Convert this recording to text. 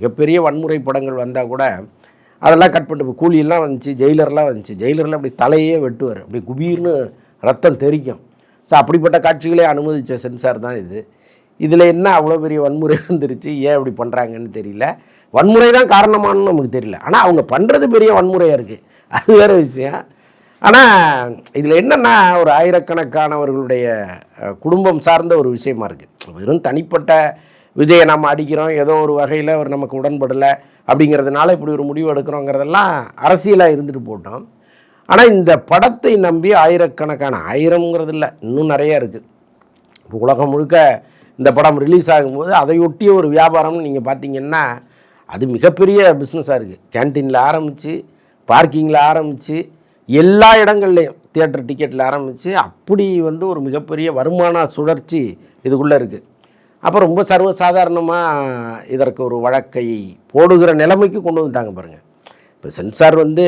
மிகப்பெரிய வன்முறை படங்கள் வந்தால் கூட அதெல்லாம் கட் பண்ணிட்டு கூலியெல்லாம் வந்துச்சு ஜெயிலர்லாம் வந்துச்சு. ஜெயிலரில் அப்படி தலையே வெட்டுவார். அப்படி குபீர்னு ரத்தம் தெறிக்கும் ஸோ அப்படிப்பட்ட காட்சிகளே அனுமதித்த சென்சார் தான் இது. இதில் என்ன அவ்வளோ பெரிய வன்முறை வந்துருச்சு? ஏன் இப்படி பண்ணுறாங்கன்னு தெரியல. வன்முறை தான் காரணமானு நமக்கு தெரியல. ஆனால் அவங்க பண்ணுறது பெரிய வன்முறையாக இருக்குது அது வேறு விஷயம். ஆனால் இதில் என்னென்னா ஒரு ஆயிரக்கணக்கானவர்களுடைய குடும்பம் சார்ந்த ஒரு விஷயமா இருக்குது வெறும் தனிப்பட்ட விஜயை நம்ம அடிக்கிறோம் ஏதோ ஒரு வகையில் அவர் நமக்கு உடன்படலை அப்படிங்கிறதுனால இப்படி ஒரு முடிவு எடுக்கிறோங்கிறதெல்லாம் அரசியலாக இருந்துட்டு போட்டோம். ஆனால் இந்த படத்தை நம்பி ஆயிரக்கணக்கான ஆயிரம்ங்கிறது இல்லை இன்னும் நிறையா இருக்குது இப்போ உலகம் முழுக்க இந்த படம் ரிலீஸ் ஆகும்போது அதையொட்டிய ஒரு வியாபாரம்னு நீங்கள் பார்த்தீங்கன்னா அது மிகப்பெரிய பிஸ்னஸாக இருக்குது கேன்டீனில் ஆரம்பித்து பார்க்கிங்கில் ஆரம்பித்து எல்லா இடங்கள்லையும் தியேட்டர் டிக்கெட்டில் ஆரம்பித்து அப்படி வந்து ஒரு மிகப்பெரிய வருமான சுழற்சி இதுக்குள்ளே இருக்குது அப்போ ரொம்ப சர்வசாதாரணமாக இதற்கு ஒரு வழக்கை போடுகிற நிலைமைக்கு கொண்டு வந்துட்டாங்க பாருங்கள் இப்போ சென்சார் வந்து